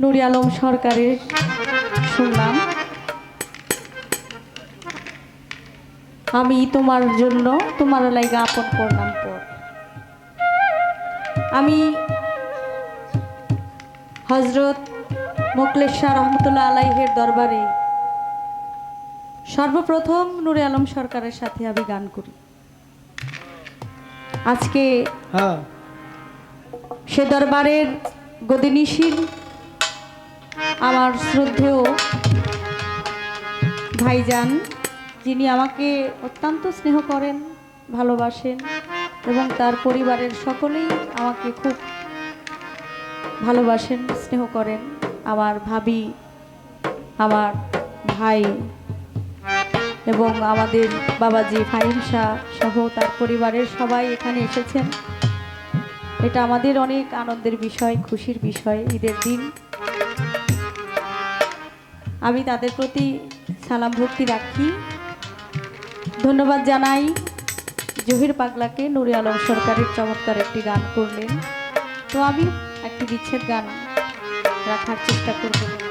নুরি আলম সরকারের শুনলাম আমি তোমার জন্য তোমার লাইগা আপন করলাম পর। আমি হজরত মোকলেশ্বর রহমতুল্লাহ আলাইহের দরবারে সর্বপ্রথম নুরে আলম সরকারের সাথে আমি গান করি। আজকে হ্যাঁ। সে দরবারের গদিনীশীল, আমার শ্রদ্ধেয় ভাইজান, যিনি আমাকে অত্যন্ত স্নেহ করেন, ভালোবাসেন এবং তার পরিবারের সকলেই আমাকে খুব ভালোবাসেন, স্নেহ করেন। আমার ভাবি, আমার ভাই এবং আমাদের বাবাজি ফাহিম শাহ সহ তার পরিবারের সবাই এখানে এসেছেন। এটা আমাদের অনেক আনন্দের বিষয়, খুশির বিষয়, ঈদের দিন। আমি তাদের প্রতি সালাম ভক্তি রাখি। ধন্যবাদ জানাই জহির পাগলাকে, নুরে আলম সরকারের চমৎকার একটি গান করলেন। তো আমি একটি বিচ্ছেদ গান রাখার চেষ্টা করব।